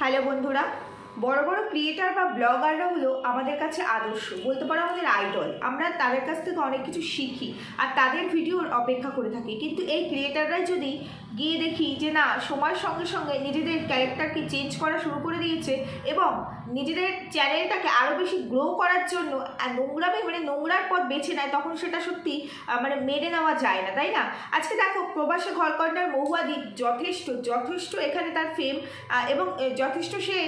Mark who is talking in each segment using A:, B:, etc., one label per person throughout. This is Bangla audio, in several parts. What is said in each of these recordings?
A: হ্যালো বন্ধুরা বড় বড় ক্রিয়েটার বা ব্লগাররা হলো আমাদের কাছে আদর্শ। বলতে পারো আমাদের আইডল আমরা তাদের কাছ থেকে অনেক কিছু শিখি আর তাদের ভিডিওর অপেক্ষা করে থাকি। কিন্তু এই ক্রিয়েটাররাই যদি গিয়ে দেখি যে না, সময়ের সঙ্গে সঙ্গে নিজেদের ক্যারেক্টারকে চেঞ্জ করা শুরু করে দিয়েছে এবং নিজেদের চ্যানেলটাকে আরও বেশি গ্রো করার জন্য নোংরামে মানে নোংরার পথ বেছে নেয়, তখন সেটা সত্যি মানে মেনে নেওয়া যায় না, তাই না? আজকে দেখো প্রবাসী ঘরকন্যার মহুয়াদি যথেষ্ট যথেষ্ট এখানে তার ফেম এবং যথেষ্ট সে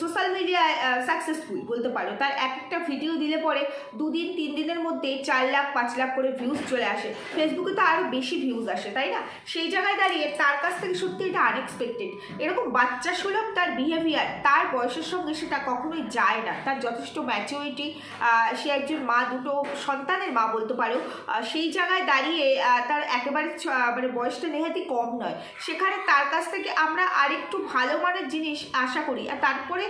A: সোশ্যাল মিডিয়ায় সাকসেসফুল বলতে পারো। তার এক একটা ভিডিও দিলে পরে দুদিন তিন দিনের মধ্যে চার লাখ, পাঁচ লাখ করে ভিউজ চলে আসে। ফেসবুকে তো আরও বেশি ভিউজ আসে, তাই না? সেই জায়গায় দাঁড়িয়ে তার কাছ থেকে সত্যি এটা আনএক্সপেক্টেড এরকম বাচ্চা সুলভ তার বিহেভিয়ার তার বয়সের সঙ্গে সেটা কখনোই যায় না। তার যথেষ্ট ম্যাচুরিটি সে একজন মা, দুটো সন্তানের মা বলতে পারো। সেই জায়গায় দাঁড়িয়ে তার একেবারে মানে বয়সটা নেহাতি কম নয়। সেখানে তার কাছ থেকে আমরা আরেকটু ভালো মানের জিনিস আশা করি। আর তারপরে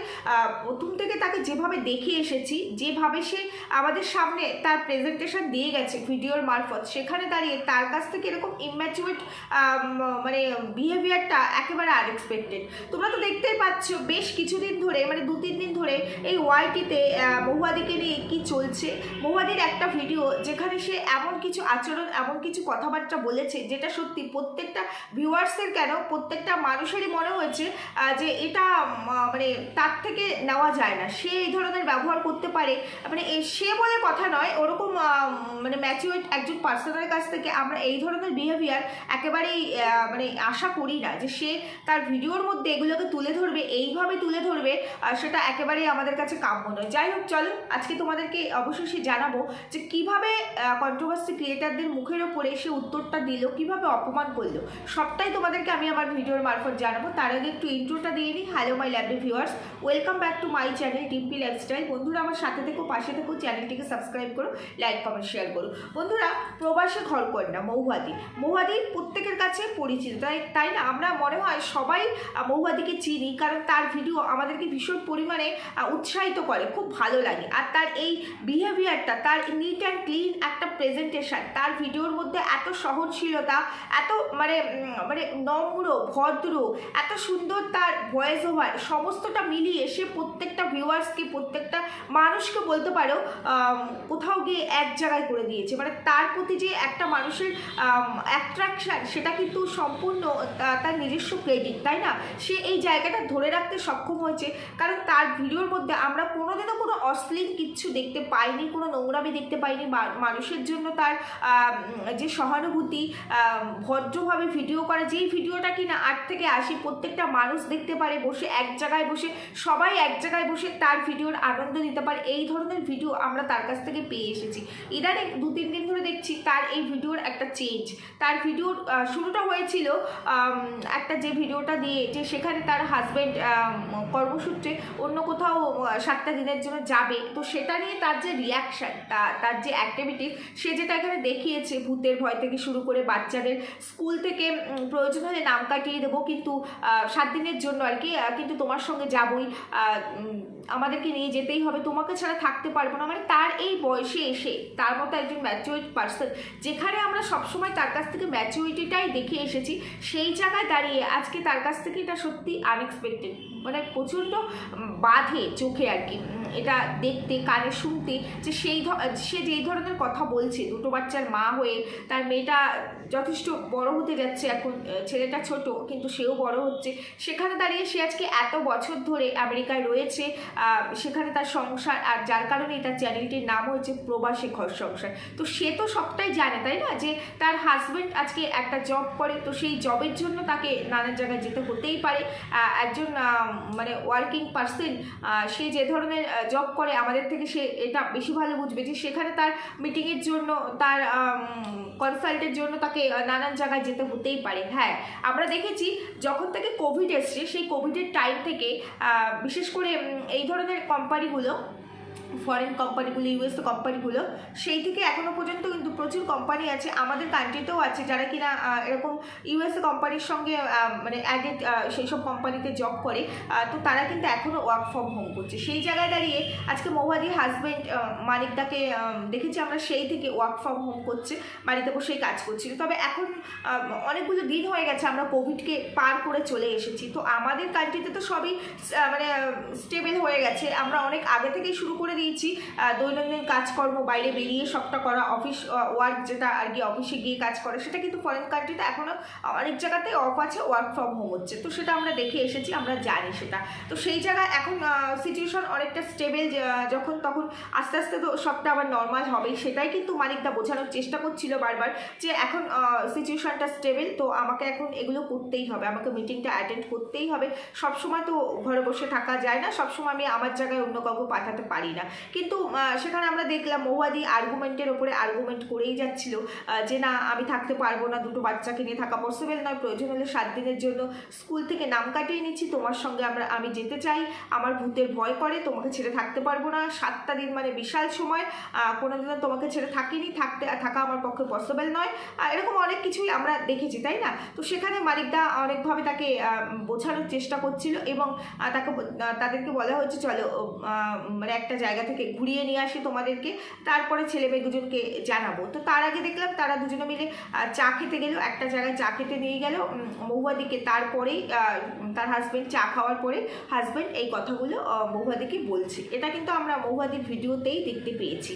A: প্রথম থেকে তাকে যেভাবে দেখে এসেছি, যেভাবে সে আমাদের সামনে তার প্রেজেন্টেশন দিয়ে গেছে ভিডিওর মারফত, সেখানে দাঁড়িয়ে তার কাছ থেকে এরকম ইম্যাচুরেট মানে বিহেভিয়ারটা একেবারে আনএক্সপেক্টেড তোমরা তো দেখতেই পাচ্ছ, বেশ কিছুদিন ধরে মানে দু তিন দিন ধরে এই ওয়াইটিতে মহুয়াদিকে নিয়ে কি চলছে। মহুয়াদির একটা ভিডিও যেখানে সে এমন কিছু আচরণ, এমন কিছু কথাবার্তা বলেছে, যেটা সত্যি প্রত্যেকটা ভিউয়ার্সের কেন, প্রত্যেকটা মানুষেরই মনে হয়েছে যে এটা মানে তার থেকে নেওয়া যায় না। সে এই ধরনের ব্যবহার করতে পারে। মানে সে বলে কথা নয়, ওরকম মানে ম্যাচিউর একজন পার্সনের কাছ থেকে আমরা এই ধরনের বিহেভিয়ার একেবারেই মানে আশা করি না যে সে তার ভিডিওর মধ্যে এগুলোকে তুলে ধরবে, এইভাবে তুলে ধরবে সেটা একেবারেই আমাদের কাছে কাম্য নয়। যাই হোক, চলো, আজকে তোমাদেরকে অবশ্যই জানাব যে কীভাবে কন্ট্রোভার্সি ক্রিয়েটারদের মুখের ওপরে সে উত্তরটা দিল, কীভাবে অপমান করল। সবটাই তোমাদেরকে আমি আমার ভিডিওর মারফত জানাব। তার আগে একটু ইন্ট্রোটা দিয়ে নিই। Hello my ল্যাবলি viewers welcome back to my channel Timpi lifestyle বন্ধুরা, আমার সাথে থেকো, পাশে থেকো, চ্যানেলটিকে সাবস্ক্রাইব করো লাইক কমেন্ট শেয়ার করো। বন্ধুরা, প্রবাসী ঘর কন্যা মৌহাদি। মৌহাদি প্রত্যেকের কাছে পরিচিত, তাই তাই না? আমরা মনে হয় সবাই মৌহাদিকে চিনি, কারণ তার ভিডিও আমাদেরকে ভীষণ পরিমাণে উৎসাহিত করে, খুব ভালো লাগে। আর তার এই বিহেভিয়ারটা তার নিট অ্যান্ড ক্লিন একটা প্রেজেন্টেশন তার ভিডিওর মধ্যে এত সহনশীলতা, এত মানে মানে নম্র, ভদ্র, এত সুন্দর তার ভয়েস ওভার সমস্তটা মিলিয়ে সে প্রত্যেকটা ভিউয়ার্সকে প্রত্যেকটা মানুষকে বলতে পারো কোথাও গিয়ে এক জায়গায় করে দিয়েছে। মানে তার প্রতি যে একটা মানুষের অ্যাট্রাকশান সেটা কিন্তু সম্পূর্ণ তার নিজস্ব ক্রেডিট তাই না? সে এই জায়গাটা ধরে রাখতে সক্ষম হয়েছে। কারণ তার ভিডিওর মধ্যে আমরা কোনোদিনও কোনো অশ্লীল কিচ্ছু দেখতে পাইনি, কোনো নোংরামি দেখতে পাইনি। মানুষের জন্য তার যে সহানুভূতি ভদ্রভাবে ভিডিও করা, যেই ভিডিওটা কিনা আট থেকে আশি প্রত্যেকটা মানুষ দেখতে পারে, বসে এক জায়গায় বসে, সবাই এক জায়গায় বসে তার ভিডিওর আনন্দ নিতে পারে। এই ধরনের ভিডিও আমরা তার কাছ থেকে পেয়ে এসেছি। ইদানিং দু তিন দিন ধরে দেখছি তার এই ভিডিওর একটা চেঞ্জ তার ভিডিওর শুরুটা হয়েছিল একটা যে ভিডিওটা দিয়ে যে সেখানে তার হাজব্যান্ড কর্মসূত্রে অন্য কোথাও সাতটা দিনের জন্য যাবে। তো সেটা নিয়ে তার যে রিয়াকশান তার যে অ্যাক্টিভিটিস সে যেটা এখানে দেখিয়েছে, ভূতের ভয় থেকে শুরু করে বাচ্চাদের স্কুল থেকে প্রয়োজন হলে নাম কাটিয়ে দেবো, কিন্তু সাত দিনের জন্য আর কি কিন্তু তোমার সঙ্গে যাবই আমাদেরকে নিয়ে যেতেই হবে, তোমাকে ছাড়া থাকতে পারব না। মানে তার এই বয়সে এসে, তার মতো একজন ম্যাচুরিট পার্সন যেখানে আমরা সবসময় তার কাছ থেকে ম্যাচুরিটিটাই দেখে এসেছি, সেই জায়গায় দাঁড়িয়ে আজকে তার কাছ থেকে এটা সত্যি আনএক্সপেক্টেড মানে প্রচণ্ড বাধে চোখে আর কি। এটা দেখতে, কানে শুনতে, যে সেই সে যেই ধরনের কথা বলছে, দুটো বাচ্চার মা হয়ে, তার মেয়েটা যথেষ্ট বড় হতে যাচ্ছে এখন ছেলেটা ছোট, কিন্তু সেও বড় হচ্ছে, সেখানে দাঁড়িয়ে সে আজকে এত বছর ধরে আমেরিকায় রয়েছে সেখানে তার সংসার, আর যার কারণে তার চ্যানেলটির নাম হয়েছে প্রবাসী ঘর সংসার। তো সে তো সবটাই জানে, তাই না? যে তার হাজব্যান্ড আজকে একটা জব করে, তো সেই জবের জন্য তাকে নানান জায়গায় যেতে হতেই পারে। একজন মানে ওয়ার্কিং পার্সন সে যে ধরনের জব করে, আমাদের থেকে সে এটা বেশি ভালো বুঝবে যে সেখানে তার মিটিংয়ের জন্য, তার কনসাল্টের জন্য তাকে নানান জায়গায় যেতে হতেই পারে। হ্যাঁ আমরা দেখেছি যখন থেকে কোভিড এসছে, সেই কোভিডের টাইম থেকে বিশেষ করে এই ধরনের কোম্পানিগুলো ফরেন কোম্পানিগুলো ইউএসএ কোম্পানিগুলো সেই থেকে এখনও পর্যন্ত কিন্তু প্রচুর কোম্পানি আছে। আমাদের কান্ট্রিতেও আছে যারা কিনা এরকম ইউএসএ কোম্পানির সঙ্গে মানে অ্যাডেড সেই সব কোম্পানিতে জব করে তো তারা কিন্তু এখনও ওয়ার্ক ফ্রম হোম করছে। সেই জায়গায় দাঁড়িয়ে আজকে মৌহাদির হাজব্যান্ড মানিকদাকে আহ, দেখেছি আমরা সেই থেকে ওয়ার্ক ফ্রম হোম করছে বাড়িতে বসেই কাজ করছিল। তবে এখন অনেকগুলো দিন হয়ে গেছে আমরা কোভিডকে পার করে চলে এসেছি। তো আমাদের কান্ট্রিতে তো সবই মানে স্টেবল হয়ে গেছে। আমরা অনেক আগে থেকেই শুরু করে দিয়েছি। দৈনন্দিন কাজকর্ম, বাইরে বেরিয়ে সবটা করা অফিস ওয়ার্ক যেটা আর কি অফিসে গিয়ে কাজ করে, সেটা কিন্তু ফরেন কান্ট্রিতে এখনও অনেক জায়গাতেই অফ আছে ওয়ার্ক ফ্রম হোম হচ্ছে। তো সেটা আমরা দেখে এসেছি, আমরা জানি সেটা। তো সেই জায়গায় এখন সিচুয়েশন অনেকটা স্টেবেল যখন তখন আস্তে আস্তে তো সবটা আবার নর্মাল হবেই। সেটাই কিন্তু মালিকদা বোঝানোর চেষ্টা করছিল বারবার, যে এখন সিচুয়েশনটা স্টেবেল তো আমাকে এখন এগুলো করতেই হবে। আমাকে মিটিংটা অ্যাটেন্ড করতেই হবে। সব সময় তো ঘরে বসে থাকা যায় না, সবসময় আমি আমার জায়গায় অন্য কাউকে পাঠাতে পারি না। কিন্তু সেখানে আমরা দেখলাম মহুয়াদি আর্গুমেন্টের ওপরে আর্গুমেন্ট করেই যাচ্ছিল যে না, আমি থাকতে পারব না, দুটো বাচ্চাকে নিয়ে থাকা পসিবল নয়, প্রয়োজন হলে সাত দিনের জন্য স্কুল থেকে নাম কাটিয়ে নিচ্ছি, তোমার সঙ্গে আমরা, আমি যেতে চাই, আমার ভূতের ভয় করে, তোমাকে ছেড়ে থাকতে পারব না, সাতটা দিন মানে বিশাল সময় কোনোদিনও তোমাকে ছেড়ে থাকিনি, থাকতে, থাকা আমার পক্ষে পসিবল নয় এরকম অনেক কিছুই আমরা দেখেছি, তাই না? তো সেখানে মালিকদা অনেকভাবে তাকে বোঝানোর চেষ্টা করছিল এবং তাকে তাদেরকে বলা হয়েছে, চলো মানে একটা জায়গা থেকে ঘুরিয়ে নিয়ে আসি তোমাদেরকে। তারপরে ছেলে মেয়ে দুজনকে জানাব। তো তার আগে দেখলাম তারা দুজনে মিলে চা খেতে গেল। একটা জায়গায় চা খেতে নিয়ে গেল। মহুয়াদিকে তারপরেই তার হাজব্যান্ড চা খাওয়ার পরে হাজব্যান্ড এই কথাগুলো মহুয়াদিকে বলছে। এটা কিন্তু আমরা মহুয়াদির ভিডিওতেই দেখতে পেয়েছি।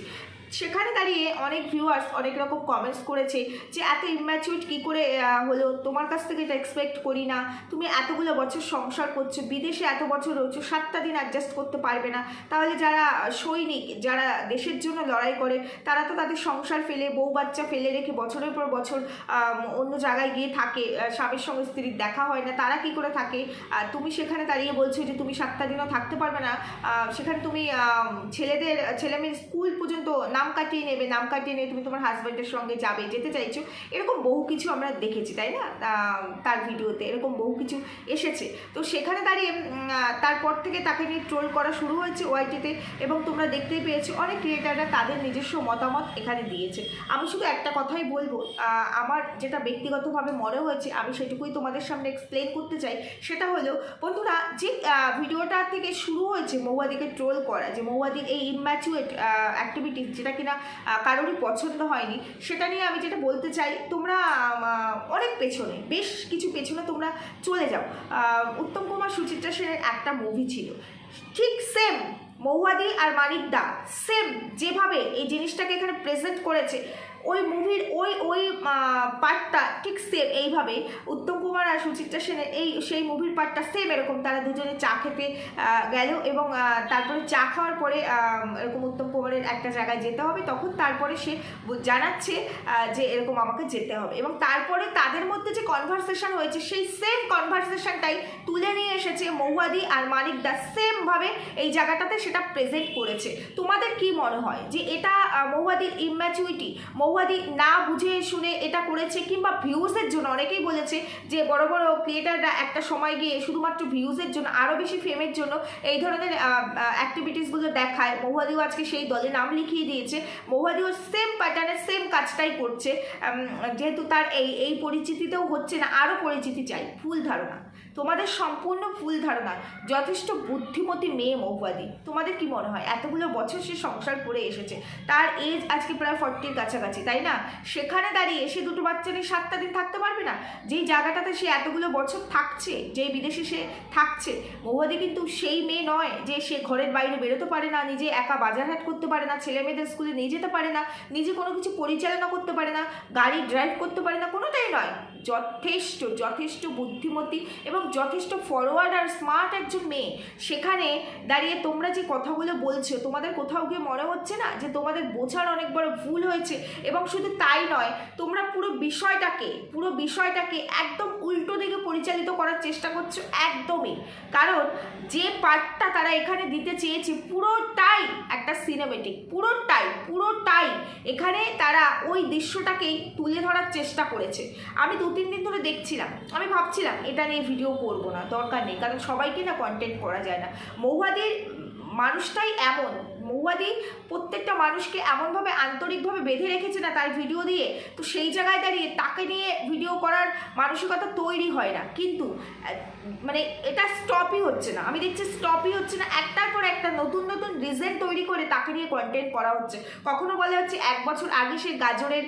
A: সেখানে দাঁড়িয়ে অনেক ভিউয়ার্স অনেক রকম কমেন্টস করেছে যে এত ইম্যাচুইড কী করে হলো? তোমার কাছ থেকে এটা এক্সপেক্ট করি না। তুমি এতগুলো বছর সংসার করছ, বিদেশে এত বছর রয়েছো, সাতটা দিন অ্যাডজাস্ট করতে পারবে না। তাহলে যারা সৈনিক, যারা দেশের জন্য লড়াই করে, তারা তো তাদের সংসার ফেলে, বউ বাচ্চা ফেলে রেখে বছরের পর বছর অন্য জায়গায় গিয়ে থাকে স্বামীর সঙ্গে স্ত্রীর দেখা হয় না, তারা কি করে থাকে? তুমি সেখানে দাঁড়িয়ে বলছো যে তুমি সাতটা দিনও থাকতে পারবে না। সেখানে তুমি ছেলেদের, ছেলে মেয়ের স্কুল পর্যন্ত নাম কাটিয়ে নেবে, নাম কাটিয়ে নিয়ে তুমি তোমার হাজব্যান্ডের সঙ্গে যাবে, যেতে চাইছো, এরকম বহু কিছু আমরা দেখেছি, তাই না? তার ভিডিওতে এরকম বহু কিছু এসেছে। তো সেখানে দাঁড়িয়ে তারপর থেকে তাকে নিয়ে ট্রোল করা শুরু হয়েছে ওয়াইটিতে এবং তোমরা দেখতেই পেয়েছ, অনেক ক্রিয়েটাররা তাদের নিজস্ব মতামত এখানে দিয়েছে। আমি শুধু একটা কথাই বলব আমার যেটা ব্যক্তিগতভাবে মনে হয়েছে, আমি সেটুকুই তোমাদের সামনে এক্সপ্লেন করতে চাই, সেটা হলো, বন্ধুরা, যে ভিডিওটা থেকে শুরু হয়েছে মৌয়াদিকে ট্রোল করা, যে মৌয়াদির এই ইম্যাচুয়েট অ্যাক্টিভিটিস যেটা কিনা কারোরই পছন্দ হয়নি, সেটা নিয়ে আমি যেটা বলতে চাই, তোমরা অনেক পেছনে, বেশ কিছু পেছনে তোমরা চলে যাও। উত্তম কুমার সুচিত্রা সেনের একটা মুভি ছিল। ঠিক সেম মহুয়াদি আর মানিক দা সেম যেভাবে এই জিনিসটাকে এখানে প্রেজেন্ট করেছে ওই মুভির ওই ওই পার্টটা ঠিক সেম এইভাবে উত্তম কুমার আর সুচিত্রা সেনের এই সেই মুভির পার্টটা সেম এরকম। তারা দুজনে চা খেতে গেল এবং তারপরে চা খাওয়ার পরে এরকম উত্তম কুমারের একটা জায়গায় যেতে হবে। তখন তারপরে সে জানাচ্ছে যে এরকম আমাকে যেতে হবে। এবং তারপরে তাদের মধ্যে যে কনভারসেশন হয়েছে সেই সেম কনভারসেশনটাই তুলে নিয়ে এসেছে মৌহাদি আর মালিক দা। সেমভাবে এই জায়গাটাতে সেটা প্রেজেন্ট করেছে। তোমাদের কি মনে হয় যে এটা আহ, মৌহাদির ইম্যাচুইটি মৌহাদি না বুঝে শুনে এটা করেছে কিংবা ভিউজের জন্য অনেকেই বলেছে যে বড় বড় ক্রিয়েটাররা একটা সময় গিয়ে শুধুমাত্র ভিউজের জন্য আরও বেশি ফেমের জন্য এই ধরনের অ্যাক্টিভিটিসগুলো দেখায়। মৌহাদিও আজকে সেই দলে নাম লিখিয়ে দিয়েছে। মৌহাদিও সেম প্যাটার্নের সেম কাজটাই করছে। যেহেতু তার এই এই পরিচিতিতেও হচ্ছে না আরও পরিচিতি চাই। ভুল ধারণা। তোমাদের সম্পূর্ণ ভুল ধারণা, যথেষ্ট বুদ্ধিমতী মেয়ে মৌবাদী তোমাদের কি মনে হয়? এতগুলো বছর সে সংসার করে এসেছে। তার এজ আজকে প্রায় ফর্টির কাছাকাছি, তাই না? সেখানে দাঁড়িয়ে সে দুটো বাচ্চা নিয়ে সাতটা দিন থাকতে পারবে না? যেই জায়গাটাতে সে এতগুলো বছর থাকছে, যেই বিদেশে সে থাকছে মৌবাদী কিন্তু সেই মেয়ে নয় যে সে ঘরের বাইরে বেরোতে পারে না, নিজে একা বাজার হাট করতে পারে না, ছেলে মেয়েদের স্কুলে নিয়ে যেতে পারে না, নিজে কোনো কিছু পরিচালনা করতে পারে না, গাড়ি ড্রাইভ করতে পারে না, কোনোটাই নয়। যথেষ্ট যথেষ্ট বুদ্ধিমতী এবং যথেষ্ট ফরওয়ার্ড আর স্মার্ট একজন মেয়ে। সেখানে দাঁড়িয়ে তোমরা যে কথাগুলো বলছো, তোমাদের কোথাও গিয়ে মনে হচ্ছে না যে তোমাদের বোঝার অনেক বড় ভুল হয়েছে এবং শুধু তাই নয়, তোমরা পুরো বিষয়টাকে পুরো বিষয়টাকে একদম উল্টো দিকে পরিচালিত করার চেষ্টা করছ একদমই। কারণ যে পার্টটা তারা এখানে দিতে চেয়েছে পুরোটাই একটা সিনেমেটিক পুরোটাই পুরোটাই এখানে তারা ওই দৃশ্যটাকেই তুলে ধরার চেষ্টা করেছে। আমি দু, তিন দিন ধরে দেখছিলাম। আমি ভাবছিলাম, এটা নিয়ে ভিডিও করব না, দরকার নেই, কারণ সবাইকে না কন্টেন্ট করা যায় না। মহুয়াদের মানুষটাই এমন মহুয়াদি প্রত্যেকটা মানুষকে এমনভাবে আন্তরিকভাবে বেঁধে রেখেছে না তার ভিডিও দিয়ে, তো সেই জায়গায় দাঁড়িয়ে তাকে নিয়ে ভিডিও করার মানসিকতা তৈরি হয় না। কিন্তু মানে এটা স্টপই হচ্ছে না। আমি দেখছি স্টপই হচ্ছে না। একটার পর একটা নতুন নতুন রিজন তৈরি করে তাকে নিয়ে কন্টেন্ট করা হচ্ছে। কখনো বলা হচ্ছে এক বছর আগে সে গাজরের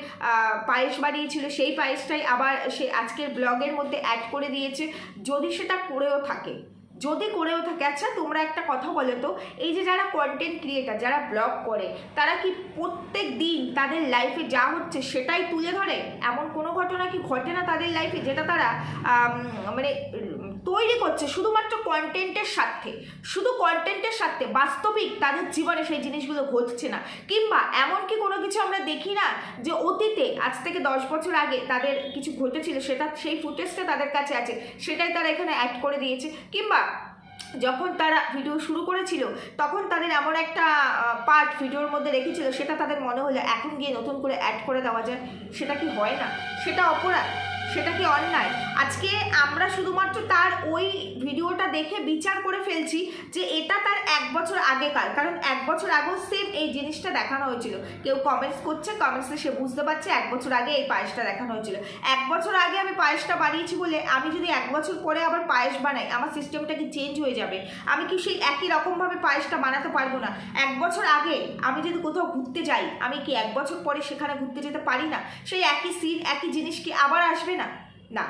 A: পায়েস বানিয়েছিল, সেই পায়েসটাই আবার সে আজকের ব্লগের মধ্যে অ্যাড করে দিয়েছে। যদি সেটা করেও থাকে যদি করেও থাকে আচ্ছা তোমরা একটা কথা বলো তো, এই যে যারা কন্টেন্ট ক্রিয়েটার যারা ব্লগ করে, তারা কি প্রত্যেক দিন তাদের লাইফে যা হচ্ছে সেটাই তুলে ধরে? এমন কোনো ঘটনা কি ঘটে না তাদের লাইফে যেটা তারা মানে তৈরি করছে শুধুমাত্র কন্টেন্টের স্বার্থে। শুধু কন্টেন্টের স্বার্থে, বাস্তবিক তাদের জীবনে সেই জিনিসগুলো ঘটছে না। কিংবা এমন কি কোনো কিছু আমরা দেখি না যে অতীতে, আজ থেকে দশ বছর আগে তাদের কিছু ঘটেছিল, সেটা, সেই ফুটেজটা তাদের কাছে আছে, সেটাই তারা এখানে অ্যাড করে দিয়েছে। কিংবা যখন তারা ভিডিও শুরু করেছিল, তখন তাদের এমন একটা পার্ট ভিডিওর মধ্যে রেখেছিল, সেটা তাদের মনে হলো, এখন গিয়ে নতুন করে অ্যাড করে দেওয়া যায়, সেটা কি হয় না? সেটা অপরাধ। সেটা কি অন্যায়? আজকে আমরা শুধুমাত্র তার ওই ভিডিওটা দেখে বিচার করে ফেলছি যে এটা তার এক বছর আগেকার। কারণ এক বছর আগেও সেম এই জিনিসটা দেখানো হয়েছিল। কেউ কমেন্টস করছে কমেন্টসে সে বুঝতে পারছে এক বছর আগে এই পায়েসটা দেখানো হয়েছিল। এক বছর আগে আমি পায়েসটা বানিয়েছি বলে আমি যদি এক বছর পরে আবার পায়েস বানাই, আমার সিস্টেমটা কি চেঞ্জ হয়ে যাবে? আমি কি সেই একই রকমভাবে পায়েসটা বানাতে পারব না? এক বছর আগে আমি যদি কোথাও ঘুরতে যাই, আমি কি এক বছর পরে সেখানে ঘুরতে যেতে পারি না? সেই একই সিন একই জিনিস কি আবার আসবে না? না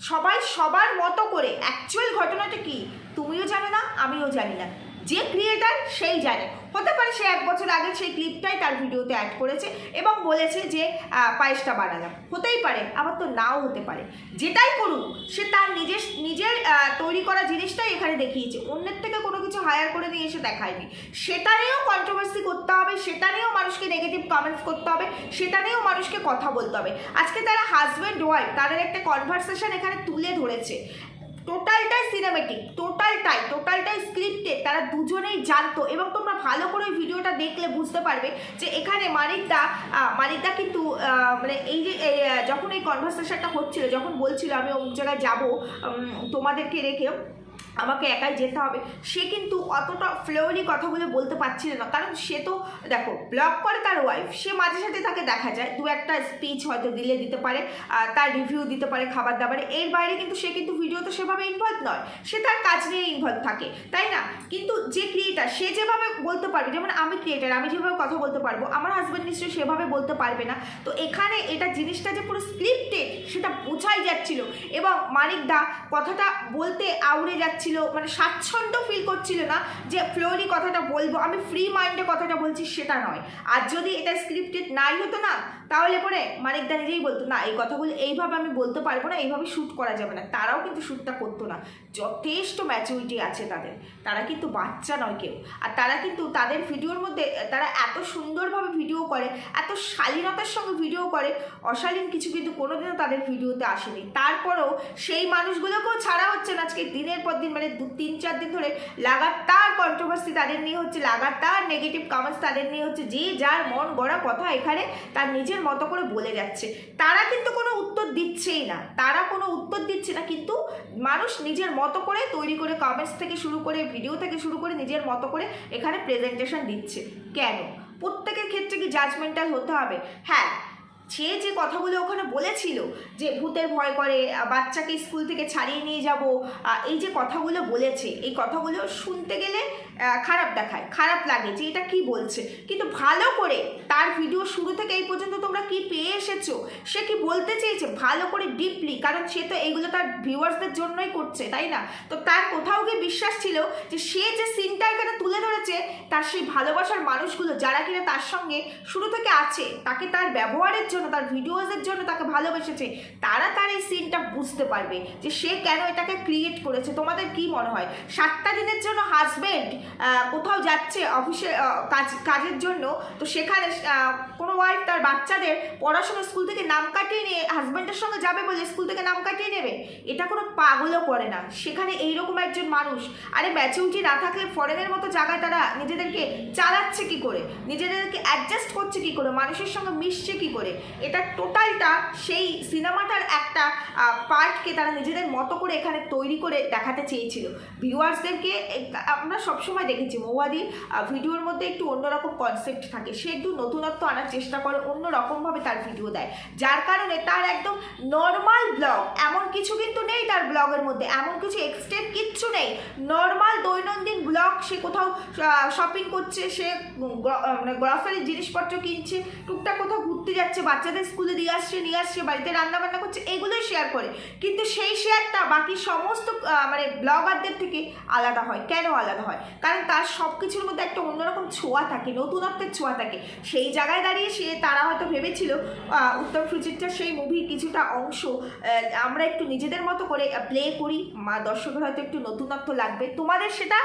A: সবাই সবার মতো করে অ্যাকচুয়াল ঘটনাটা কি? তুমিও জানো না আমিও জানি না। যে ক্রিয়েটার সেই জানে। হতে পারে সে এক বছর আগে সেই ক্লিপটাই তার ভিডিওতে অ্যাড করেছে এবং বলেছে যে পায়েসটা বানালাম। হতেই পারে, আবার তো নাও হতে পারে। যেটাই করুক, সে তার নিজের নিজের তৈরি করা জিনিসটাই এখানে দেখিয়েছে। অন্যের থেকে কোনো কিছু হায়ার করে নিয়ে এসে দেখায়নি। সেটা নিয়েও কন্ট্রোভার্সি করতে হবে, সেটা নিয়েও মানুষকে নেগেটিভ কমেন্টস করতে হবে, সেটা নিয়েও মানুষকে কথা বলতে হবে। আজকে তারা হাজব্যান্ড ওয়াইফ তাদের একটা কনভারসেশন এখানে তুলে ধরেছে। টোটালটাই সিনেমেটিক টোটালটাই টোটালটাই স্ক্রিপ্টে তারা দুজনেই জানতো এবং তোমরা ভালো করে ওই ভিডিওটা দেখলে বুঝতে পারবে যে এখানে মানিকদা মানিকদা কিন্তু মানে এই যে যখন এই কনভারসেশনটা হচ্ছিল, যখন বলছিল আমি অমুক জায়গায় যাব তোমাদেরকে রেখে আমাকে একাই যেতে হবে। সে কিন্তু অতটা ফ্লোলি কথাগুলো বলতে পারছিল না। কারণ সে তো, দেখো ব্লগ করে তার ওয়াইফ সে মাঝে সাথে তাকে দেখা যায়। দু একটা স্পিচ হয়তো দিলে দিতে পারে তার রিভিউ দিতে পারে, খাবার দাবারে। এর বাইরে কিন্তু সে কিন্তু ভিডিওতে সেভাবে ইনভলভ নয়। সে তার কাজ নিয়ে ইনভলভ থাকে, তাই না? কিন্তু যে ক্রিয়েটার সে যেভাবে বলতে পারবে, যেমন আমি ক্রিয়েটার আমি যেভাবে কথা বলতে পারব, আমার হাজব্যান্ড নিশ্চয়ই সেভাবে বলতে পারবে না। তো এখানে এটা জিনিসটা যে পুরো স্ক্রিপ্টেড সেটা বোঝাই যাচ্ছিল। এবং মানিক দা কথাটা বলতে আউড়ে যাচ্ছিল মানে স্বাচ্ছন্দ্য ফিল করছিল না যে ফ্লোরি কথাটা বলব, আমি ফ্রি মাইন্ডে কথাটা বলছি সেটা নয়। আর যদি এটা স্ক্রিপ্টেড নাই হতো না, তাহলে পরে মানিকদা নিজেই বলতো, না, এই কথাগুলো এইভাবে আমি বলতে পারব না, এইভাবে শ্যুট করা যাবে না। তারাও কিন্তু শ্যুটটা করতো না। যথেষ্ট ম্যাচুরিটি আছে তাদের। তারা কিন্তু বাচ্চা নয় কেউ। আর তারা কিন্তু তাদের ভিডিওর মধ্যে, তারা এত সুন্দরভাবে ভিডিও করে, এত শালীনতার সঙ্গে ভিডিও করে, অশালীন কিছু কিন্তু কোনোদিনও তাদের ভিডিওতে আসেনি। তারপরেও সেই মানুষগুলোকেও ছাড়া হচ্ছে না আজকে দিনের পর দিন মানে দু, তিন, চার দিন ধরে লাগাতার কন্ট্রোভার্সি তাদের নিয়ে হচ্ছে, লাগাতার নেগেটিভ কমেন্টস তাদের নিয়ে হচ্ছে, যে যার মন গড়া কথা এখানে তার নিজের মতো করে বলে যাচ্ছে। তারা কিন্তু কোনো উত্তর দিচ্ছেই না। তারা কোনো উত্তর দিচ্ছে না, কিন্তু মানুষ নিজের মতো করে তৈরি করে কমেন্টস থেকে শুরু করে ভিডিও থেকে শুরু করে নিজের মতো করে এখানে প্রেজেন্টেশন দিচ্ছে। কেন? প্রত্যেকের ক্ষেত্রে কি জাজমেন্টাল হতে হবে? হ্যাঁ সে যে কথাগুলো ওখানে বলেছিল, যে ভূতের ভয় করে বাচ্চাকে স্কুল থেকে ছাড়িয়ে নিয়ে যাব এই যে কথাগুলো বলেছে, এই কথাগুলো শুনতে গেলে খারাপ দেখায়, খারাপ লাগে যে এটা কি বলছে। কিন্তু ভালো করে তার ভিডিও শুরু থেকে এই পর্যন্ত তোমরা কি পেয়ে এসেছ? সে কি বলতে চেয়েছে? ভালো করে ডিপলি কারণ সে তো এইগুলো তার ভিউয়ার্সদের জন্যই করছে, তাই না? তো তার কোথাও গিয়ে বিশ্বাস ছিল যে সে যে সিনটা এখানে তুলে ধরেছে, তার সেই ভালোবাসার মানুষগুলো যারা কিনা তার সঙ্গে শুরু থেকে আছে, তাকে তার ব্যবহারের জন্য, তার ভিডিওজের জন্য তাকে ভালোবেসেছে, তারা তার এই সিনটা বুঝতে পারবে যে সে কেন এটাকে ক্রিয়েট করেছে। তোমাদের কি মনে হয়? সাতটা দিনের জন্য হাজবেন্ড কোথাও যাচ্ছে অফিসে কাজ, কাজের জন্য, তো সেখানে কোনো ওয়াইফ তার বাচ্চাদের পড়াশোনা স্কুল থেকে নাম কাটিয়ে নিয়ে হাজব্যান্ডের সঙ্গে যাবে বলে স্কুল থেকে নাম কাটিয়ে নেবে? এটা কোনো পাগলও করে না। সেখানে এইরকম একজন মানুষ, আরে ম্যাচিউরিটি না থাকলে ফরেনের মতো জায়গায় তারা নিজেদেরকে চালাচ্ছে কি করে? নিজেদেরকে অ্যাডজাস্ট করছে কি করে? মানুষের সঙ্গে মিশছে কি করে? এটা টোটালটা সেই সিনেমাটার একটা পার্টকে তারা নিজেদের মতো করে এখানে তৈরি করে দেখাতে চেয়েছিল। ভিউয়ার্সদেরকে আমরা সবসময় দেখেছি মৌয়াদির ভিডিওর মধ্যে একটু অন্যরকম কনসেপ্ট থাকে। সে একটু নতুনত্ব আনার চেষ্টা করে অন্য রকমভাবে তার ভিডিও দেয়। যার কারণে তার একদম নর্মাল ব্লগ এমন কিছু কিন্তু নেই তার ব্লগের মধ্যে, এমন কিছু এক্সট্রেম কিচ্ছু নেই। নর্মাল দৈনন্দিন ব্লগ সে কোথাও শপিং করছে, সে মানে গ্রসারির জিনিসপত্র কিনছে, টুকটাক কোথাও ঘুরতে যাচ্ছে বাচ্চাদের স্কুলে দিয়ে আসছে, নিয়ে আসছে, বাড়িতে রান্না বান্না করছে, এগুলোই শেয়ার করে। কিন্তু সেই শেয়ারটা বাকি সমস্ত মানে ব্লগারদের থেকে আলাদা হয়। কেন আলাদা হয়? কারণ তার সব কিছুর মধ্যে একটা অন্যরকম ছোঁয়া থাকে, নতুনত্বের ছোঁয়া থাকে। সেই জায়গায় দাঁড়িয়ে সে, তারা হয়তো ভেবেছিল উত্তম সুচিত্রা সেই মুভির কিছুটা অংশ আমরা একটু নিজেদের মতো করে প্লে করি। মা দর্শকের হয়তো একটু নতুনত্ব লাগবে। তোমাদের সেটা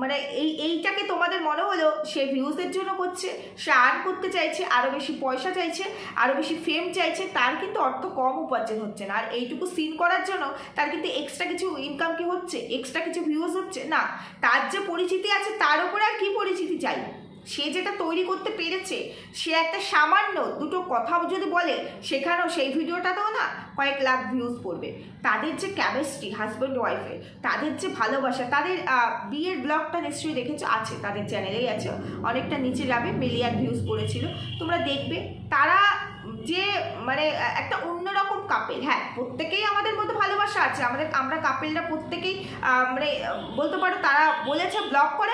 A: মানে এই, এইটাকে তোমাদের মনে হলো, সে ভিউজের জন্য করছে, সে আর্ন করতে চাইছে আরও বেশি পয়সা চাইছে আরও বেশি ফেম চাইছে, তার কিন্তু অর্থ কম উপার্জন হচ্ছে না। আর এইটুকু সিন করার জন্য তার কিন্তু এক্সট্রা কিছু ইনকাম কি হচ্ছে? এক্সট্রা কিছু ভিউজ হচ্ছে? না, তার যে পরিচিতি আছে, তার উপরে আর কি পরিচিতি চাই? সে যেটা তৈরি করতে পেরেছে, সে একটা সামান্য দুটো কথাও যদি বলে, সেখানেও সেই ভিডিওটাতেও না কয়েক লাখ ভিউজ পড়বে। তাদের যে ক্যামেস্ট্রি হাজব্যান্ড ওয়াইফের তাদের যে ভালোবাসা, তাদের বিয়ের ব্লগটা নিশ্চয়ই দেখেছ, আছে, তাদের চ্যানেলেই আছে, অনেকটা নিচে যাবে মিলিয়ন ভিউজ পড়েছিল। তোমরা দেখবে, তারা যে মানে একটা অন্যরকম কাপেল হ্যাঁ প্রত্যেকেই আমাদের মধ্যে ভালোবাসা আছে। আমাদের, আমরা কাপেলরা প্রত্যেকেই মানে বলতে পারো তারা বলেছে ব্লগ করে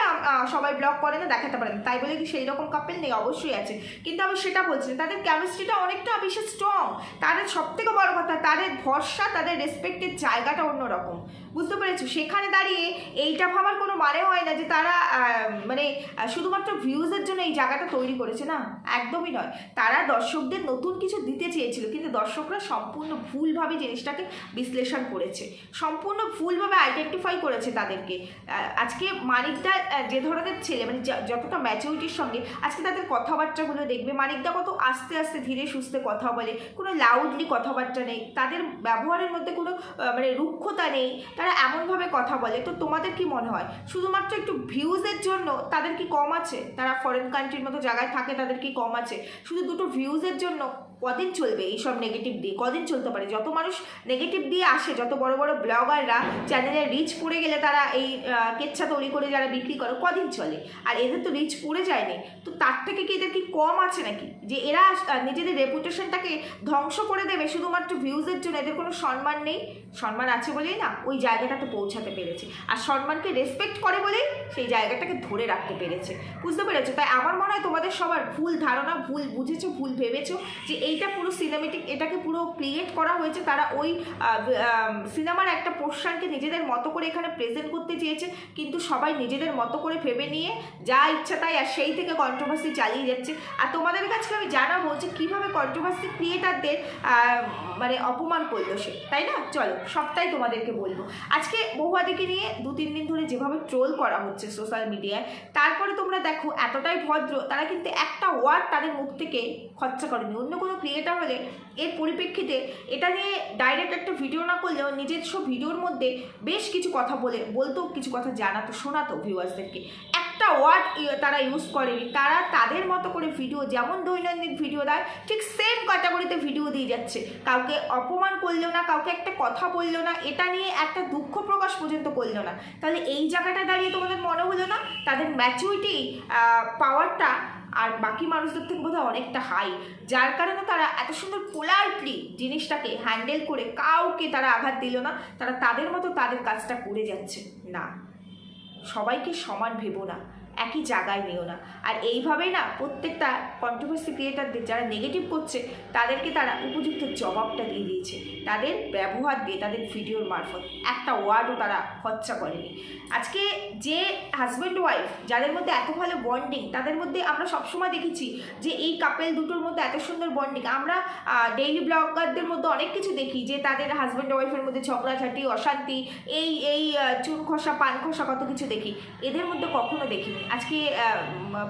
A: সবাই ব্লগ করে না, দেখাতে পারে না। তাই বলে কি সেই রকম কাপেল নেই? অবশ্যই আছে। কিন্তু আমি সেটা বলছি না, তাদের কেমিস্ট্রিটা অনেকটা বেশি স্ট্রং তাদের সব থেকে বড় কথা, তাদের ভরসা, তাদের রেসপেক্টের জায়গাটা অন্যরকম। বুঝতে পেরেছ? সেখানে দাঁড়িয়ে এইটা ভাবার কোনো মানে হয় না যে তারা মানে শুধুমাত্র ভিউজের জন্য এই জায়গাটা তৈরি করেছে না? একদমই নয়। তারা দর্শকদের নতুন কিছু দিতে চেয়েছিল, কিন্তু দর্শকরা সম্পূর্ণ ভুলভাবে জিনিসটাকে বিশ্লেষণ করেছে। সম্পূর্ণ ভুলভাবে আইডেন্টিফাই করেছে তাদেরকে। আজকে মানিকদা যে ধরনের ছেলে মানে যতটা ম্যাচুরিটির সঙ্গে আজকে তাদের কথাবার্তাগুলো দেখবে, মানিকদা কত আস্তে আস্তে ধীরে সুস্থে কথা বলে, কোনো লাউডলি কথাবার্তা নেই, তাদের ব্যবহারের মধ্যে কোনো মানে রুক্ষতা নেই, তারা এমনভাবে কথা বলে। তো তোমাদের কি মনে হয়? শুধুমাত্র একটু ভিউজের জন্য তাদের কি কম আছে? তারা ফরেন কান্ট্রির মতো জায়গায় থাকে, তাদের কি কম আছে? শুধু দুটো ভিউজের জন্য কদিন চলবে এইসব নেগেটিভ দিয়ে? কদিন চলতে পারে? যত মানুষ নেগেটিভ দিয়ে আসে, যত বড় বড় ব্লগাররা চ্যানেলে রিচ পড়ে গেলে তারা এই কেচ্ছা তৈরি করে যারা বিক্রি করে, কদিন চলে? আর এদের তো রিচ পড়ে যায়নি। তো তার থেকে কি এদের কি কম আছে নাকি? যে এরা নিজেদের রেপুটেশনটাকে ধ্বংস করে দেবে, শুধুমাত্র ভিউজের জন্য? এদের কোনো সম্মান নেই? সম্মান আছে বলেই না, ওই জায়গাটাতে পৌঁছাতে পেরেছে। আর সম্মানকে রেসপেক্ট করে বলেই সেই জায়গাটাকে ধরে রাখতে পেরেছে। বুঝতে পেরেছ? তাই আমার মনে হয় তোমাদের সবার ভুল ধারণা, ভুল বুঝেছ, ভুল ভেবেছো যে এইটা পুরো সিনেমেটিক এটাকে পুরো ক্রিয়েট করা হয়েছে। তারা ওই সিনেমার একটা পোর্শনকে নিজেদের মতো করে এখানে প্রেজেন্ট করতে চেয়েছে। কিন্তু সবাই নিজেদের মতো করে ভেবে নিয়ে যা ইচ্ছা তাই, আর সেই থেকে কন্ট্রোভার্সি চালিয়ে যাচ্ছে। আর তোমাদের কাছে আমি জানাব যে কীভাবে কন্ট্রোভার্সি ক্রিয়েটারদের মানে অপমান করল সে, তাই না? চলো, সবটাই তোমাদেরকে বলব। আজকে বহুয়াদিকে নিয়ে দু তিন দিন ধরে যেভাবে ট্রোল করা হচ্ছে সোশ্যাল মিডিয়ায় তারপরে তোমরা দেখো এতটাই ভদ্র, তারা কিন্তু একটা ওয়ার্ড তাদের মুখ থেকে খরচা করেনি। অন্য কোনো ক্রিয়েটার হলে এর পরিপ্রেক্ষিতে এটা নিয়ে ডাইরেক্ট একটা ভিডিও না করলেও নিজস্ব ভিডিওর মধ্যে বেশ কিছু কথা বলে বলতো কিছু কথা জানাতো, শোনাতো ভিউয়ার্সদেরকে একটা ওয়ার্ড তারা ইউজ করেনি। তারা তাদের মতো করে ভিডিও যেমন দৈনন্দিন ভিডিও দেয়, ঠিক সেম ক্যাটাগরিতে ভিডিও দিয়ে যাচ্ছে। কাউকে অপমান করল না, কাউকে একটা কথা বলল না, এটা নিয়ে একটা দুঃখ প্রকাশ পর্যন্ত করল না। তাহলে এই জায়গাটা দাঁড়িয়ে তোমাদের মনে হলো না? তাদের ম্যাচুরিটি পাওয়ারটা আর বাকি মানুষদের থেকে বোধহয় অনেকটা হাই যার কারণে তারা এত সুন্দর পোলারলি জিনিসটাকে হ্যান্ডেল করে কাউকে তারা আঘাত দিল না, তারা তাদের মতো তাদের কাজটা করে যাচ্ছে। না, সবাইকে সমান ভেবো না। একই জায়গায় নিও না। আর এইভাবেই না প্রত্যেকটা কন্ট্রোভার্সি ক্রিয়েটারদের যারা নেগেটিভ করছে, তাদেরকে তারা উপযুক্ত জবাবটা দিয়ে দিয়েছে। তাদের ব্যবহার দিয়ে, তাদের ভিডিওর মারফত। একটা ওয়ার্ডও তারা খরচা করেনি। আজকে যে হাজব্যান্ড ওয়াইফ যাদের মধ্যে এত ভালো বন্ডিং তাদের মধ্যে আমরা সবসময় দেখেছি যে এই কাপেল দুটোর মধ্যে এত সুন্দর বন্ডিং আমরা ডেইলি ব্লগারদের মধ্যে অনেক কিছু দেখি যে তাদের হাজব্যান্ড ওয়াইফের মধ্যে ঝগড়াঝাটি, অশান্তি, এই এই চুন খসা পান খসা কত কিছু দেখি। এদের মধ্যে কখনো দেখিনি। আজকে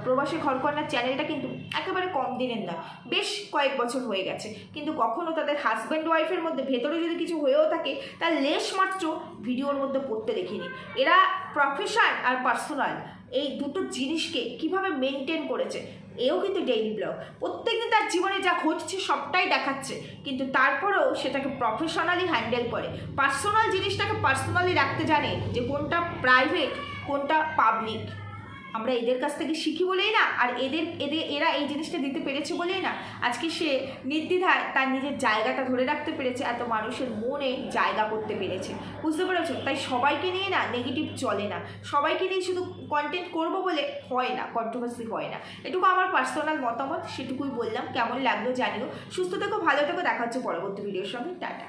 A: প্রবাসী ঘরকন্যার চ্যানেলটা কিন্তু একেবারে কম দিনের না, বেশ কয়েক বছর হয়ে গেছে। কিন্তু কখনও তাদের হাজব্যান্ড ওয়াইফের মধ্যে ভেতরে যদি কিছু হয়েও থাকে, তার লেশ মাত্র ভিডিওর মধ্যে পড়তে দেখিনি। এরা প্রফেশন আর পার্সোনাল এই দুটো জিনিসকে কীভাবে মেনটেন করেছে, এও কিন্তু ডেইলি ব্লগ প্রত্যেকদিন তার জীবনে যা ঘটছে সবটাই দেখাচ্ছে, কিন্তু তারপরেও সেটাকে প্রফেশনালি হ্যান্ডেল করে। পার্সোনাল জিনিসটাকে পার্সোনালি রাখতে জানে যে কোনটা প্রাইভেট কোনটা পাবলিক আমরা এদের কাছ থেকে শিখি বলেই না, আর এদের এদের, এরা এই জিনিসটা দিতে পেরেছে বলেই না। আজকে সে নির্দ্বিধায় তার নিজের জায়গাটা ধরে রাখতে পেরেছে, এত মানুষের মনে জায়গা করতে পেরেছে। বুঝতে পেরেছ? তাই সবাইকে নিয়ে না নেগেটিভ চলে না। সবাইকে নিয়ে শুধু কন্টেন্ট করব বলে হয় না কন্ট্রোভার্সি হয় না। এটুকু আমার পার্সোনাল মতামত, সেটুকুই বললাম। কেমন লাগল জানিও। সুস্থ থেকো, ভালো থেকো। দেখা হচ্ছে পরবর্তী ভিডিওর সঙ্গে। টাটা।